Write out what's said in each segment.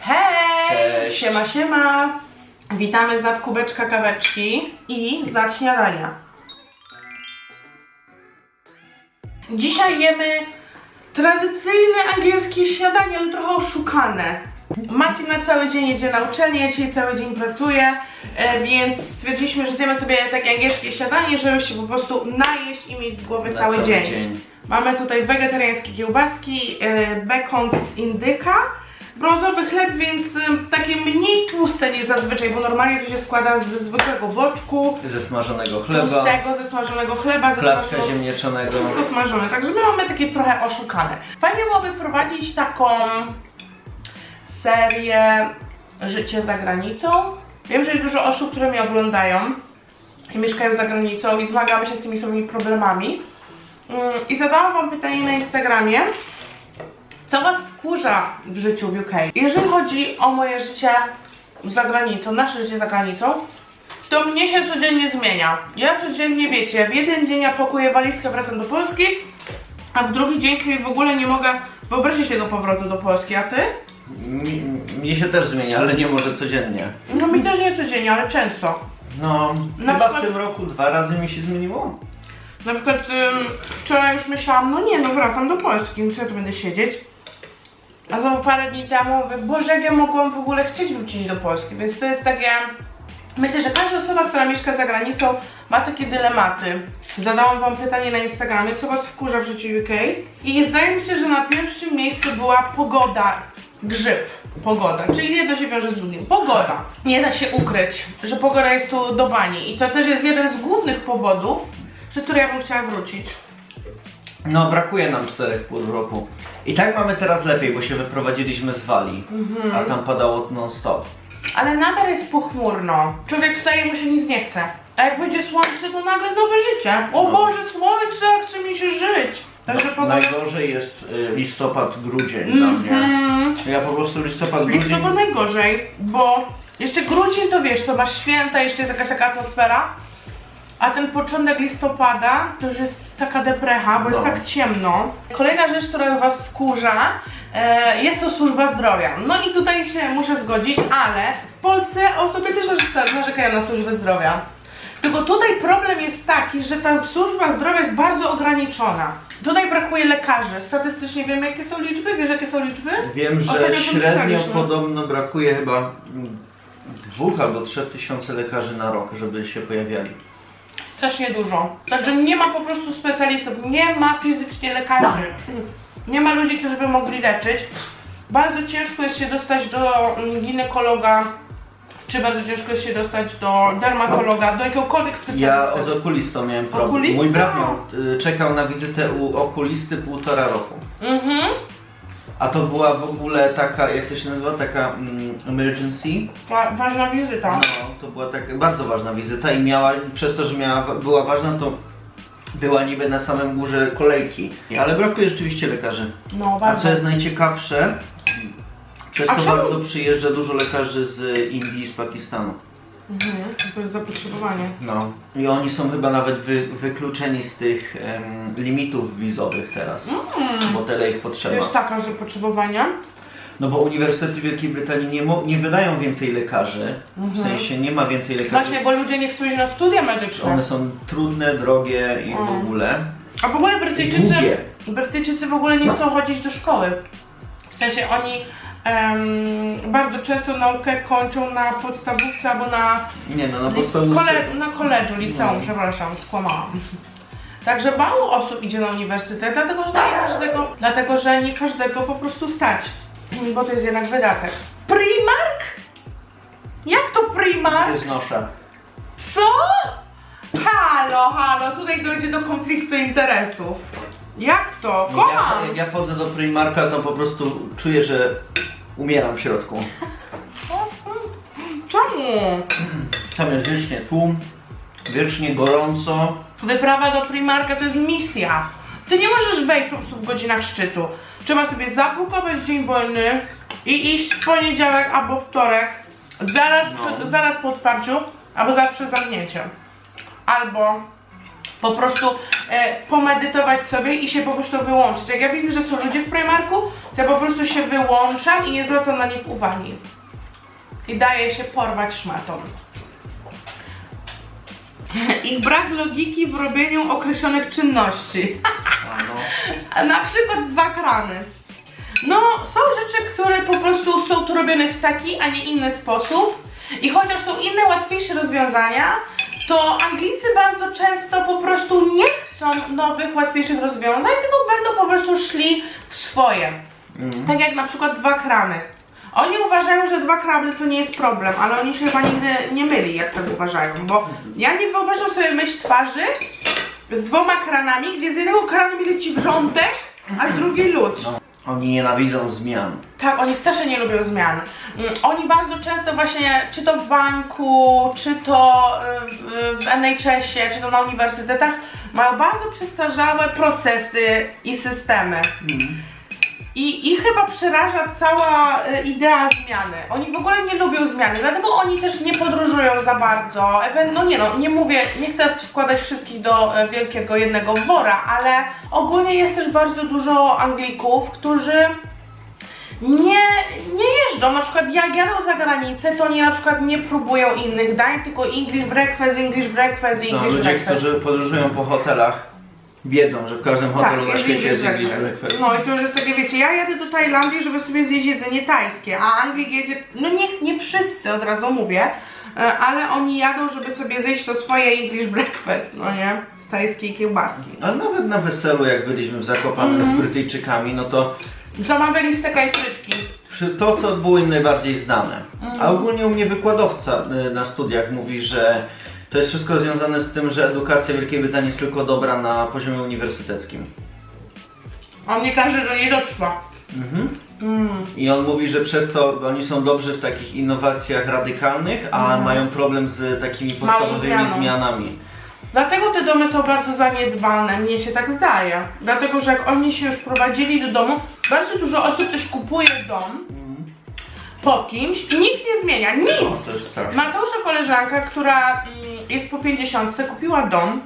Hej! Cześć. Siema, siema! Witamy z nadkubeczka kaweczki i z śniadania. Dzisiaj jemy tradycyjne angielskie śniadanie, ale trochę oszukane. Maciek na cały dzień jedzie na uczelnię, ja dzisiaj cały dzień pracuję, e, więc stwierdziliśmy, że zjemy sobie takie angielskie śniadanie, żeby się po prostu najeść i mieć z głowy Na cały, dzień. Mamy tutaj wegetariańskie kiełbaski, e, bekon z indyka, brązowy chleb, więc takie mniej tłuste niż zazwyczaj, bo normalnie to się składa ze zwykłego boczku, Ze smażonego chleba, tłustego, ze smażonego chleba, ze placka smażonego... ziemniaczanego. Wszystko smażone, także my mamy takie trochę oszukane. Fajnie byłoby wprowadzić taką serię Życie za granicą. Wiem, że jest dużo osób, które mnie oglądają i mieszkają za granicą i zmagamy się z tymi samymi problemami. Mm, I zadałam wam pytanie na Instagramie, co was wkurza w życiu w UK? Jeżeli chodzi o moje życie za granicą, nasze życie za granicą, to mnie się codziennie zmienia. Ja codziennie, wiecie, w jeden dzień ja pakuję walizkę, wracam do Polski, a w drugi dzień sobie w ogóle nie mogę wyobrazić tego powrotu do Polski, a ty? Mi, mnie się też zmienia, ale nie może codziennie. No mi też nie codziennie, ale często. No, Na chyba przykład- w tym roku dwa razy mi się zmieniło. Na przykład ym, wczoraj już myślałam, no nie, no wracam do Polski, co ja tu będę siedzieć. A znowu parę dni temu mówię, Boże, jak ja mogłam w ogóle chcieć wrócić do Polski, więc to jest takie... Myślę, że każda osoba, która mieszka za granicą ma takie dylematy. Zadałam wam pytanie na Instagramie, co was wkurza w życiu UK i zdaje mi się, że na pierwszym miejscu była pogoda, grzyb. Pogoda, czyli jedno się wiąże z drugim. Pogoda. Nie da się ukryć, że pogoda jest tu do bani i to też jest jeden z głównych powodów, przez który ja bym chciała wrócić. No, brakuje nam 4,5 roku. I tak mamy teraz lepiej, bo się wyprowadziliśmy z Walii, Mhm. a tam padało non-stop. Ale nadal jest pochmurno. Człowiek wstaje i mu się nic nie chce. A jak wyjdzie słońce, to nagle nowe życie. O No. Boże, słońce, chce mi się żyć. Także pogoda... najgorzej jest y, listopad, grudzień dla mnie. Mhm. Ja po prostu listopad, grudzień... Listopad najgorzej, bo jeszcze grudzień to wiesz, to masz święta, jeszcze jest jakaś taka atmosfera. A ten początek listopada to już jest taka deprecha, bo jest No. tak ciemno. Kolejna rzecz, która was wkurza, e, jest to służba zdrowia. No i tutaj się muszę zgodzić, ale w Polsce osoby też narzeka- narzekają na służbę zdrowia. Tylko tutaj problem jest taki, że ta służba zdrowia jest bardzo ograniczona. Tutaj brakuje lekarzy. Statystycznie wiemy, jakie są liczby? Wiesz, jakie są liczby? Wiem, że Ostatnio średnio czytaliśmy. podobno brakuje chyba mm, dwóch albo trzech tysięcy lekarzy na rok, żeby się pojawiali. Strasznie dużo. Także nie ma po prostu specjalistów, nie ma fizycznie lekarzy. Nie ma ludzi, którzy by mogli leczyć. Bardzo ciężko jest się dostać do mm, ginekologa, czy bardzo ciężko jest się dostać do dermatologa, do jakiegokolwiek Ja specjalisty. z okulistą miałem problem. Okulista? Mój brat miał, y, czekał na wizytę u okulisty półtora roku. Mhm. A to była w ogóle taka, jak to się nazywa, taka mm, emergency. Wa- ważna wizyta. No, to była taka bardzo ważna wizyta i miała, przez to, że miała, była ważna, to była niby na samym górze kolejki. Ale brakuje rzeczywiście lekarzy. No, A bardzo. co jest najciekawsze, przez A to czemu? bardzo przyjeżdża dużo lekarzy z Indii i z Pakistanu. Mhm. To jest zapotrzebowanie. No. I oni są chyba nawet wy, wykluczeni z tych em, limitów wizowych teraz, bo tyle ich To potrzeba. jest taka zapotrzebowanie. No bo uniwersytety Wielkiej Brytanii nie, mo- nie wydają więcej lekarzy, w sensie nie ma więcej lekarzy. Właśnie, bo ludzie nie chcą iść na studia medyczne. One są trudne, drogie i w Mm. ogóle. A w ogóle Brytyjczycy, Długie. Brytyjczycy w ogóle nie chcą chodzić do szkoły. W sensie oni em, bardzo często naukę kończą na podstawówce albo na, Nie no, na podstawówce. kole, na koledżu, liceum, przepraszam, skłamałam. Także mało osób idzie na uniwersytet, dlatego że nie każdego, dlatego, że nie każdego po prostu stać, bo to jest jednak wydatek. Primark? Jak to Primark? Nie znoszę. Co? Halo, halo, tutaj dojdzie do konfliktu interesów. Jak to? Kocham! ja, jak ja wchodzę do Primarka, to po prostu czuję, że umieram w środku. Czemu? Tam jest wiecznie tłum, wiecznie gorąco. Wyprawa do Primarka to jest misja. Ty nie możesz wejść po prostu w godzinach szczytu. Trzeba sobie zabukować dzień wolny i iść w poniedziałek albo wtorek, zaraz, No. przed, zaraz po otwarciu, albo zaraz przed zamknięciem. Albo po prostu e, pomedytować sobie i się po prostu wyłączyć. Jak ja widzę, że są ludzie w Primarku, to ja po prostu się wyłączam i nie zwracam na nich uwagi. I daję się porwać szmatą. Ich brak logiki w robieniu określonych czynności. No. Na przykład dwa krany. No, są rzeczy, które po prostu są tu robione w taki, a nie inny sposób. I chociaż są inne, łatwiejsze rozwiązania, to Anglicy bardzo często po prostu nie chcą nowych, łatwiejszych rozwiązań, tylko będą po prostu szli w swoje. Mhm. Tak jak na przykład dwa krany. Oni uważają, że dwa krany to nie jest problem, ale oni się chyba nigdy nie myli, jak tak uważają, bo ja nie wyobrażam sobie myśl twarzy z dwoma kranami, gdzie z jednego kranu mi leci wrzątek, a z drugiej lód. no. Oni nienawidzą zmian. Tak, oni strasznie nie lubią zmian. Mm, Oni bardzo często właśnie, czy to w banku, czy to y, w- w NHS-ie, czy to na uniwersytetach, mają bardzo przestarzałe procesy i systemy. I ich chyba przeraża cała y, idea zmiany. Oni w ogóle nie lubią zmiany, dlatego oni też nie podróżują za bardzo. No nie no, nie mówię, nie chcę wkładać wszystkich do e, wielkiego jednego wora, ale ogólnie jest też bardzo dużo Anglików, którzy nie, nie jeżdżą. Na przykład jak jadą za granicę, to oni na przykład nie próbują innych dań, tylko English breakfast, English breakfast, No, English ludzie, breakfast. którzy podróżują po hotelach, wiedzą, że w każdym hotelu na świecie jest English breakfast. No i to już jest takie, wiecie, ja jadę do Tajlandii, żeby sobie zjeść jedzenie tajskie, a Anglik jedzie, no nie, nie wszyscy od razu mówię, e, ale oni jadą, żeby sobie zjeść to swoje English breakfast, no nie, z tajskiej kiełbaski. A nawet na weselu, jak byliśmy w Zakopanem Mhm. z Brytyjczykami, no to Zamawiali steka i frytki. to, co było im najbardziej znane. Mhm. A ogólnie u mnie wykładowca y, na studiach mówi, że to jest wszystko związane z tym, że edukacja Wielkiej Brytanii jest tylko dobra na poziomie uniwersyteckim. A mnie każe, że nie dotrwa. Mhm. Mm. I on mówi, że przez to oni są dobrzy w takich innowacjach radykalnych, a Mhm. mają problem z takimi podstawowymi zmianą. zmianami. Dlatego te domy są bardzo zaniedbane, mnie się tak zdaje. Dlatego, że jak oni się już prowadzili do domu, bardzo dużo osób też kupuje dom po kimś i nic nie zmienia, nic! No, to jest straszne. Mateusza koleżanka, która mm, jest po 50, kupiła dom.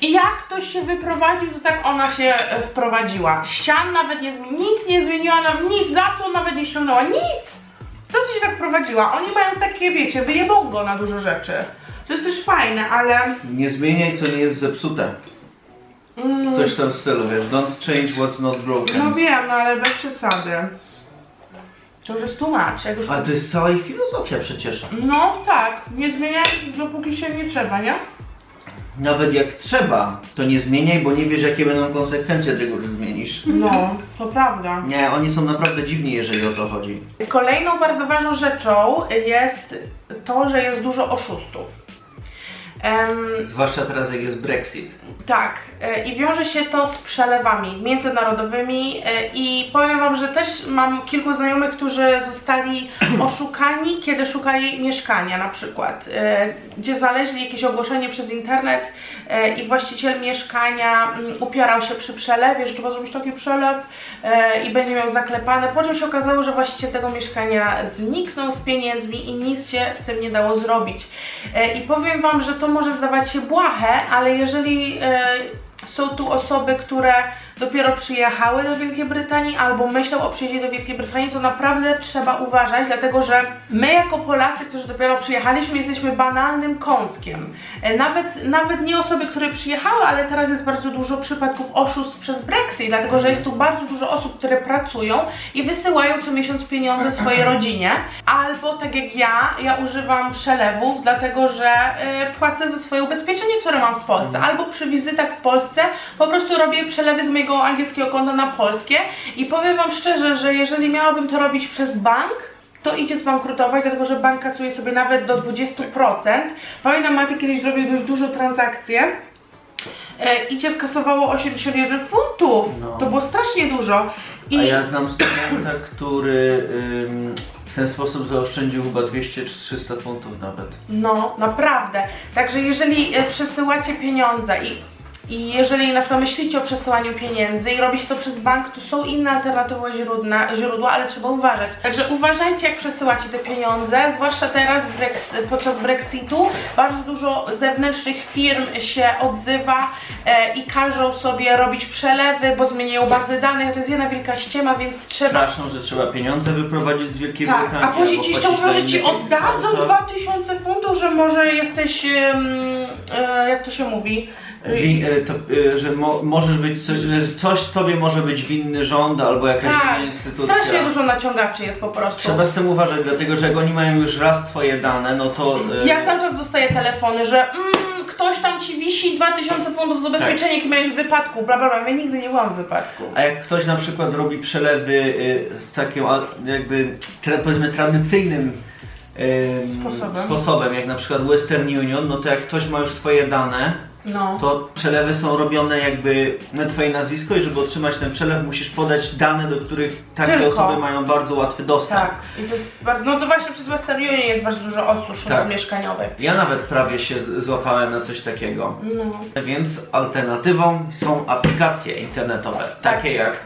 I jak ktoś się wyprowadził, to tak ona się e, wprowadziła. Ścian nawet nie zmieniła, nic nie zmieniła, nic, zasłon nawet nie ściągnęła, nic! To się tak prowadziła. Oni mają takie, wiecie, wyjebongo na dużo rzeczy. Co jest też fajne, ale... Nie zmieniaj, co nie jest zepsute. Mm, Coś w tym stylu, wiesz, don't change what's not broken. no wiem, no ale bez przesady. To już jest tłumacz, jak już... Ale to jest cała ich filozofia przecież. No tak, nie zmieniaj dopóki się nie trzeba, nie? Nawet jak trzeba, to nie zmieniaj, bo nie wiesz jakie będą konsekwencje tego, że zmienisz. No, to prawda. Nie, oni są naprawdę dziwni, jeżeli o to chodzi. Kolejną bardzo ważną rzeczą jest to, że jest dużo oszustów. Em, Zwłaszcza teraz, jak jest Brexit. tak, e, i wiąże się to z przelewami międzynarodowymi e, i powiem Wam, że też mam kilku znajomych, którzy zostali oszukani, kiedy szukali mieszkania na przykład, e, gdzie znaleźli jakieś ogłoszenie przez internet e, i właściciel mieszkania mm, upierał się przy przelewie, że trzeba zrobić taki przelew e, i będzie miał zaklepane. Po czym się okazało, że właściciel tego mieszkania zniknął z pieniędzmi i nic się z tym nie dało zrobić. E, I powiem Wam, że to może zdawać się błahe, ale jeżeli e, są tu osoby, które dopiero przyjechały do Wielkiej Brytanii albo myślą o przyjeździe do Wielkiej Brytanii, to naprawdę trzeba uważać, dlatego że my jako Polacy, którzy dopiero przyjechaliśmy, jesteśmy banalnym kąskiem. E, Nawet, nawet nie osoby, które przyjechały, ale teraz jest bardzo dużo przypadków oszustw przez Brexit, dlatego że jest tu bardzo dużo osób, które pracują i wysyłają co miesiąc pieniądze swojej rodzinie, albo tak jak ja, ja używam przelewów, dlatego że e, płacę za swoje ubezpieczenie, które mam w Polsce, albo przy wizytach w Polsce po prostu robię przelewy z mojego angielskiego konta na polskie i powiem Wam szczerze, że jeżeli miałabym to robić przez bank, to idzie zbankrutować, dlatego że bank kasuje sobie nawet do 20%. Pamiętam, Maty kiedyś zrobił dość dużo transakcji. E, idzie skasowało 81 funtów. No. To było strasznie dużo. I A ja znam studenta, który ym, w ten sposób zaoszczędził chyba 200 czy 300 funtów nawet. No, naprawdę. Także jeżeli e, przesyłacie pieniądze i I jeżeli na przykład myślicie o przesyłaniu pieniędzy i robi się to przez bank, to są inne alternatywne źródła, źródła ale trzeba uważać. Także uważajcie, jak przesyłacie te pieniądze, zwłaszcza teraz podczas Brexitu. Bardzo dużo zewnętrznych firm się odzywa e, i każą sobie robić przelewy, bo zmieniają bazy danych. To jest jedna wielka ściema, więc trzeba Straszną, że trzeba pieniądze wyprowadzić z Wielkiej tak, Brytanii. a później ci jeszcze mówią, że ci oddadzą konto. 2000 funtów, że może jesteś, e, jak to się mówi? E, to, e, że mo, możesz być coś, że coś tobie może być winny rząd albo jakaś Tak, inna instytucja. strasznie dużo naciągaczy jest po prostu. Trzeba z tym uważać, dlatego że jak oni mają już raz twoje dane, no to. e, Ja cały czas dostaję telefony, że mm, ktoś tam ci wisi 2000 funtów z ubezpieczenia, Tak. miałeś w wypadku, bla bla bla. Ja nigdy nie byłam w wypadku. A jak ktoś na przykład robi przelewy y, z takim jakby tra, powiedzmy tradycyjnym ym, Sposobem. sposobem, jak na przykład Western Union, no to jak ktoś ma już twoje dane, No. to przelewy są robione jakby na twoje nazwisko i żeby otrzymać ten przelew musisz podać dane, do których takie Tylko. osoby mają bardzo łatwy dostęp. Tak. I to jest bardzo, no to właśnie przez Western Union jest bardzo dużo osusz Tak. mieszkaniowych. Ja nawet prawie się złapałem na coś takiego. No. Więc alternatywą są aplikacje internetowe, Tak. takie jak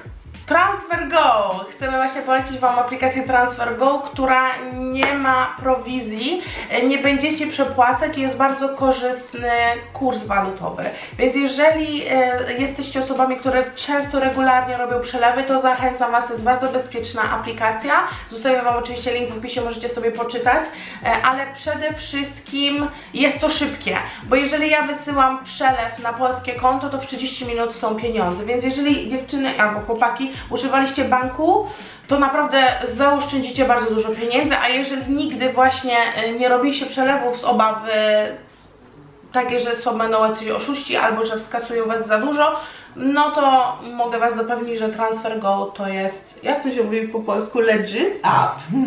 TransferGo! Chcemy właśnie polecić Wam aplikację TransferGo, która nie ma prowizji, nie będziecie przepłacać i jest bardzo korzystny kurs walutowy. Więc jeżeli e, jesteście osobami, które często, regularnie robią przelewy, to zachęcam Was, to jest bardzo bezpieczna aplikacja. Zostawię Wam oczywiście link w opisie, możecie sobie poczytać, e, ale przede wszystkim jest to szybkie, bo jeżeli ja wysyłam przelew na polskie konto, to w 30 minut są pieniądze, więc jeżeli dziewczyny albo chłopaki używaliście banku, to naprawdę zaoszczędzicie bardzo dużo pieniędzy, a jeżeli nigdy właśnie e, nie robiliście przelewów z obawy takie, że są będą jacyś oszuści albo że skasują Was za dużo, no to mogę Was zapewnić, że TransferGo to jest, jak to się mówi po polsku, legit app.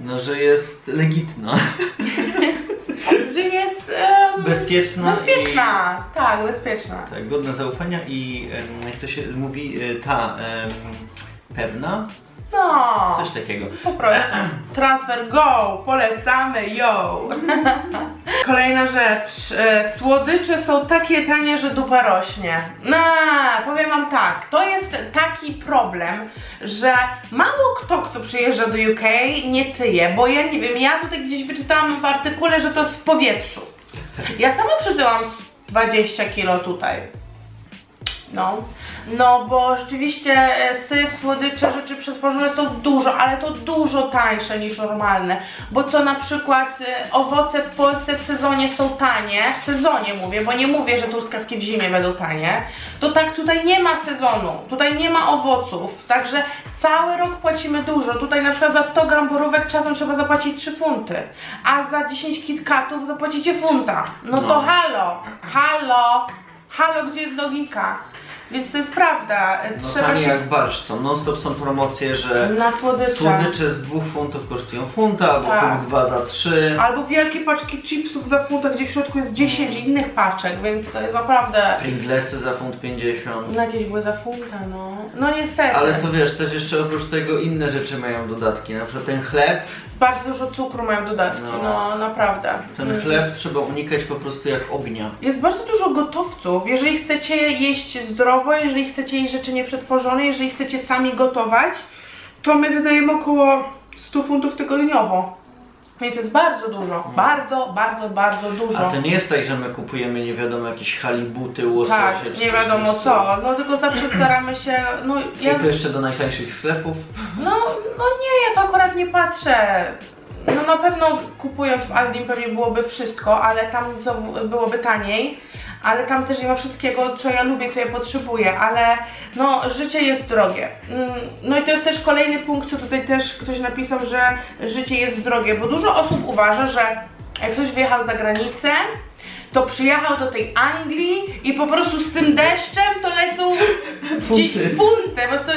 no, że jest legitna, że jest em, bezpieczna, bezpieczna. Tak, bezpieczna. i tak, godna zaufania i em, jak to się mówi, e, ta em, pewna, No, coś takiego. po prostu. Transfer go, polecamy, yo. Kolejna rzecz. e, Słodycze są takie tanie, że dupa rośnie. No, powiem wam tak, to jest taki problem, że mało kto, kto przyjeżdża do UK, nie tyje, bo ja nie wiem, ja tutaj gdzieś wyczytałam w artykule, że to jest w powietrzu. Ja sama przytyłam z 20 kilo tutaj. No, no bo rzeczywiście e, syf, słodycze, rzeczy przetworzone są dużo, ale to dużo tańsze niż normalne. Bo co na przykład e, owoce w Polsce w sezonie są tanie, w sezonie mówię, bo nie mówię, że truskawki w zimie będą tanie, to tak tutaj nie ma sezonu, tutaj nie ma owoców, także cały rok płacimy dużo. Tutaj na przykład za 100 gram borówek czasem trzeba zapłacić 3 funty, a za 10 kitkatów zapłacicie funta. No to No. halo, halo, halo, gdzie jest logika? Więc to jest prawda. No Trzeba tanie się jak barszcz są, non stop są promocje, że na słodycze. słodycze z dwóch funtów kosztują funta, albo Tak. punkt dwa za trzy. Albo wielkie paczki chipsów za funta, gdzie w środku jest 10 innych paczek, więc to jest naprawdę. Pringlesy za funt 50. No jakieś były za funta, no. No niestety. Ale to wiesz, też jeszcze oprócz tego inne rzeczy mają dodatki, na przykład ten chleb, Bardzo dużo cukru mają dodatki, no, No. naprawdę. ten Mm. chleb trzeba unikać po prostu jak ognia. Jest bardzo dużo gotowców. Jeżeli chcecie jeść zdrowo, jeżeli chcecie jeść rzeczy nieprzetworzone, jeżeli chcecie sami gotować, to my wydajemy około 100 funtów tygodniowo. Więc jest bardzo dużo. Bardzo, bardzo, bardzo dużo. A to nie jest tak, że my kupujemy nie wiadomo jakieś halibuty, łososie Tak, czy nie coś wiadomo w co. No tylko zawsze staramy się. No ja. I to jeszcze do najtańszych sklepów. No, no nie, ja to akurat nie patrzę. No na pewno kupując w Aldim pewnie byłoby wszystko, ale tam co byłoby taniej, ale tam też nie ma wszystkiego, co ja lubię, co ja potrzebuję, ale no życie jest drogie. Mm, No i to jest też kolejny punkt, co tutaj też ktoś napisał, że życie jest drogie, bo dużo osób uważa, że jak ktoś wyjechał za granicę, to przyjechał do tej Anglii i po prostu z tym deszczem to lecą Funty. Funty, funty po prostu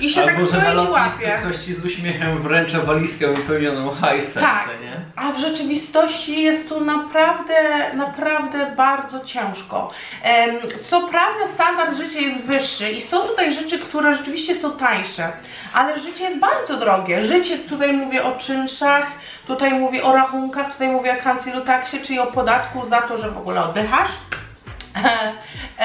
i, i się tak Albo że na stoi i lotnisku łapie. ktoś ci z uśmiechem wręcza walizkę wypełnioną hajsem, Tak. co nie? A w rzeczywistości jest tu naprawdę, naprawdę bardzo ciężko. Em, Co prawda standard życia jest wyższy i są tutaj rzeczy, które rzeczywiście są tańsze, ale życie jest bardzo drogie. Życie, tutaj mówię o czynszach, tutaj mówię o rachunkach, tutaj mówię o council taxie, czyli o podatku za to, że w ogóle oddychasz. E,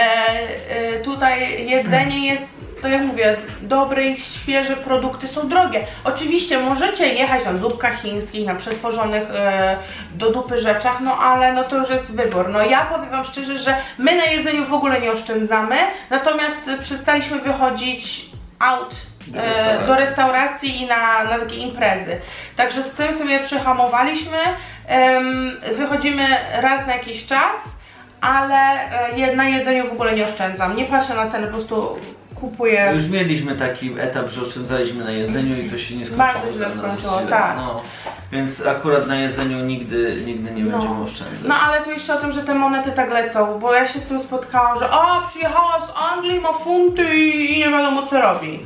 e, tutaj jedzenie jest, to jak mówię, dobre i świeże produkty są drogie. Oczywiście możecie jechać na dupkach chińskich, na przetworzonych e, do dupy rzeczach, no ale no to już jest wybór. No ja powiem Wam szczerze, że my na jedzeniu w ogóle nie oszczędzamy, natomiast przestaliśmy wychodzić out e, do restauracji i na, na takie imprezy. Także z tym sobie przyhamowaliśmy. Em, wychodzimy raz na jakiś czas, ale e, je- na jedzeniu w ogóle nie oszczędzam. Nie patrzę na ceny, po prostu kupuję. Już mieliśmy taki etap, że oszczędzaliśmy na jedzeniu i to się nie skończyło. Bardzo źle dla nas skończyło, źle. tak. No, więc akurat na jedzeniu nigdy, nigdy nie No. będziemy oszczędzać. No ale tu jeszcze o tym, że te monety tak lecą, bo ja się z tym spotkałam, że o, przyjechała z Anglii, ma funty i nie wiadomo co robi.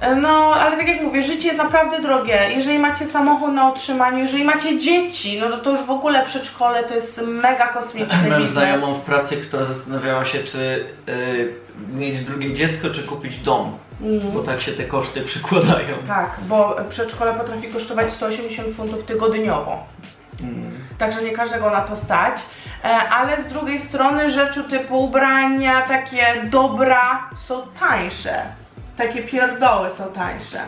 E, No, ale tak jak mówię, życie jest naprawdę drogie. Jeżeli macie samochód na utrzymaniu, jeżeli macie dzieci, no to, to już w ogóle przedszkole to jest mega kosmiczny Miałem biznes. znajomą w pracy, która zastanawiała się, czy y, mieć drugie dziecko, czy kupić dom. Mhm. Bo tak się te koszty przykładają. Tak, bo przedszkole potrafi kosztować 180 funtów tygodniowo. Mm. Także nie każdego na to stać. E, Ale z drugiej strony rzeczy typu ubrania, takie dobra są tańsze. Takie pierdoły są tańsze.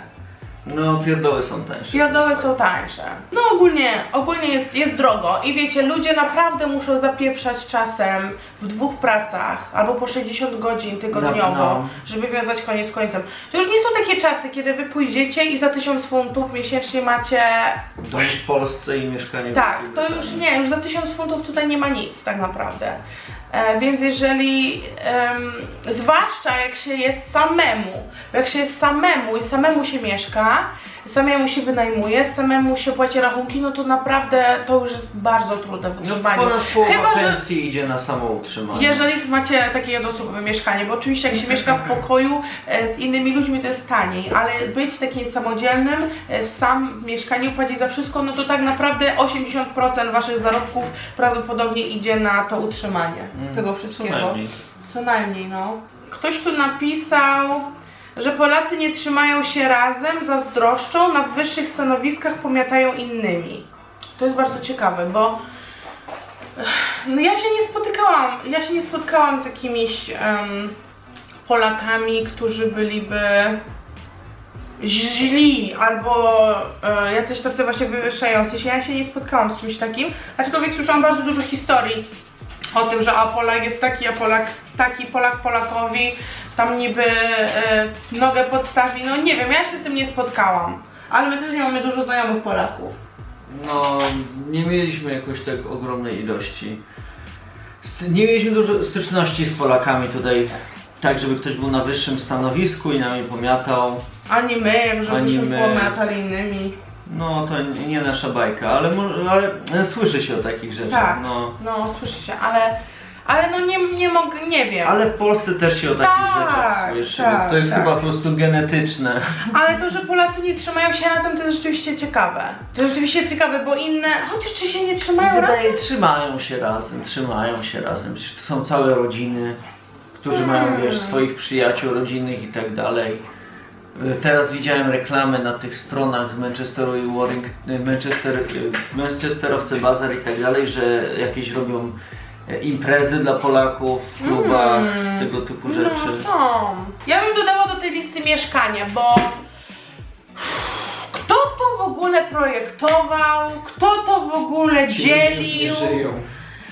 No, pierdoły są tańsze. Pierdoły są tańsze. No ogólnie, ogólnie jest, jest drogo i wiecie, ludzie naprawdę muszą zapieprzać czasem w dwóch pracach albo po 60 godzin tygodniowo, No. żeby wiązać koniec końcem. To już nie są takie czasy, kiedy wy pójdziecie i za 1000 funtów miesięcznie macie Dom w Polsce i mieszkanie w tak, Wielkiej to już nie, już za 1000 funtów tutaj nie ma nic tak naprawdę. E, więc jeżeli, em, zwłaszcza jak się jest samemu, jak się jest samemu i samemu się mieszka, samemu się wynajmuje, samemu się płaci rachunki, no to naprawdę to już jest bardzo trudne w No utrzymaniu. ponad połowa Chyba, że pensji idzie na samo utrzymanie. jeżeli macie takie jednoosobowe mieszkanie, bo oczywiście jak się mieszka w pokoju e, z innymi ludźmi to jest taniej, ale być takim samodzielnym, e, sam w mieszkaniu płacić za wszystko, no to tak naprawdę 80% waszych zarobków prawdopodobnie idzie na to utrzymanie Mm, tego Co wszystkiego. najmniej. Co najmniej, no. Ktoś tu napisał, że Polacy nie trzymają się razem, zazdroszczą, na wyższych stanowiskach pomiatają innymi. To jest bardzo ciekawe, bo no ja się nie spotykałam, ja się nie spotkałam z jakimiś em, Polakami, którzy byliby źli albo e, jacyś tacy właśnie wywyższający się. Ja się nie spotkałam z czymś takim, aczkolwiek słyszałam bardzo dużo historii o tym, że a Polak jest taki, a Polak taki, Polak Polakowi tam niby e, nogę podstawi. No nie wiem, ja się z tym nie spotkałam. Ale my też nie mamy dużo znajomych Polaków. No, nie mieliśmy jakoś tak ogromnej ilości. St- Nie mieliśmy dużo styczności z Polakami tutaj, tak żeby ktoś był na wyższym stanowisku i nami pomiatał. Ani my, żebyśmy Ani my. pomiatali innymi. No, to nie nie nasza bajka, ale, mo- ale e, słyszy się o takich rzeczach. Tak. No. No, słyszycie, ale, ale no nie, nie mogę, nie wiem. Ale w Polsce też się o takich Tak, rzeczach słyszy, tak, więc to jest tak. chyba po prostu genetyczne. Ale to, że Polacy nie trzymają się razem, to jest rzeczywiście ciekawe. To jest rzeczywiście ciekawe, bo inne, chociaż czy się nie trzymają razem? Wydaje, trzymają się razem, trzymają się razem. Przecież to są całe rodziny, którzy mają, Hmm. wiesz, swoich przyjaciół rodzinnych i tak dalej. Teraz widziałem reklamy na tych stronach w Manchesteru i Warring, y, Manchester, y, Manchesterowcy Bazar i tak dalej, że jakieś robią e, imprezy dla Polaków w klubach, Mm. tego typu rzeczy. No są. Ja bym dodała do tej listy mieszkanie, bo kto to w ogóle projektował, kto to w ogóle Ci ludzie już nie dzielił. żyją.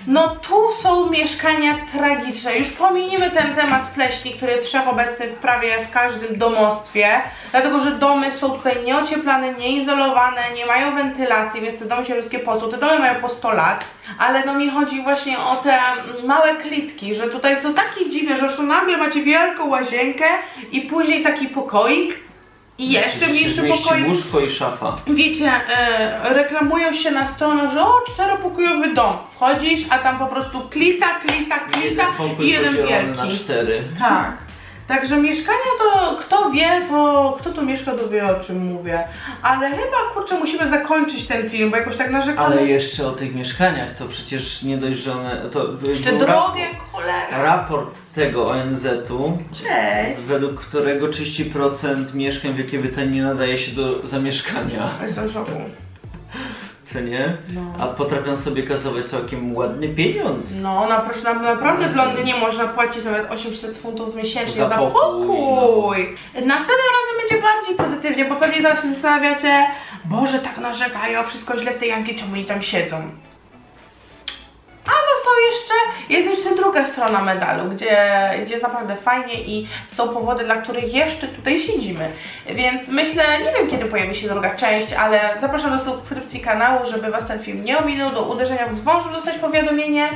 No tu są mieszkania tragiczne. Już pominimy ten temat pleśni, który jest wszechobecny prawie w każdym domostwie, dlatego że domy są tutaj nieocieplane, nieizolowane, nie mają wentylacji, więc te domy się wszystkie pocą. Te domy mają po 100 lat, ale no mi chodzi właśnie o te małe klitki, że tutaj są takie dziwne, że już tu nagle macie wielką łazienkę i później taki pokoik i jeszcze mniejszy pokoik. łóżko i szafa. Wiecie, e, reklamują się na stronach, że o, czteropokojowy dom. Wchodzisz, a tam po prostu klita, klita, klita Jeden pokój i jeden podzielony na cztery. Tak. Także mieszkania to kto wie, to kto tu mieszka, to wie o czym mówię. Ale chyba kurczę musimy zakończyć ten film, bo jakoś tak narzekamy. Ale jeszcze o tych mieszkaniach, to przecież nie dość, że one... To Jeszcze był drogie cholera. Raport tego ONZ-u, Cześć. według którego 30% mieszkań w Wielkiej Brytanii nie nadaje się do zamieszkania. Jestem w szoku. Co nie? No. A potrafią sobie kasować całkiem ładny pieniądz. No, na, na, naprawdę w Londynie można płacić nawet 800 funtów miesięcznie Za za, pokój, pokój. Następnym razem będzie bardziej pozytywnie, bo pewnie teraz się zastanawiacie, Boże, tak narzekają, wszystko źle w tej Anglii, czemu oni tam siedzą? Są jeszcze, jest jeszcze druga strona medalu, gdzie, gdzie jest naprawdę fajnie i są powody, dla których jeszcze tutaj siedzimy. Więc myślę, nie wiem kiedy pojawi się druga część, ale zapraszam do subskrypcji kanału, żeby Was ten film nie ominął, do uderzenia w dzwon, żeby dostać powiadomienie.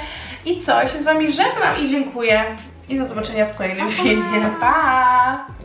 I co, ja się z Wami żegnam i dziękuję. I do zobaczenia w kolejnym filmie. Pa!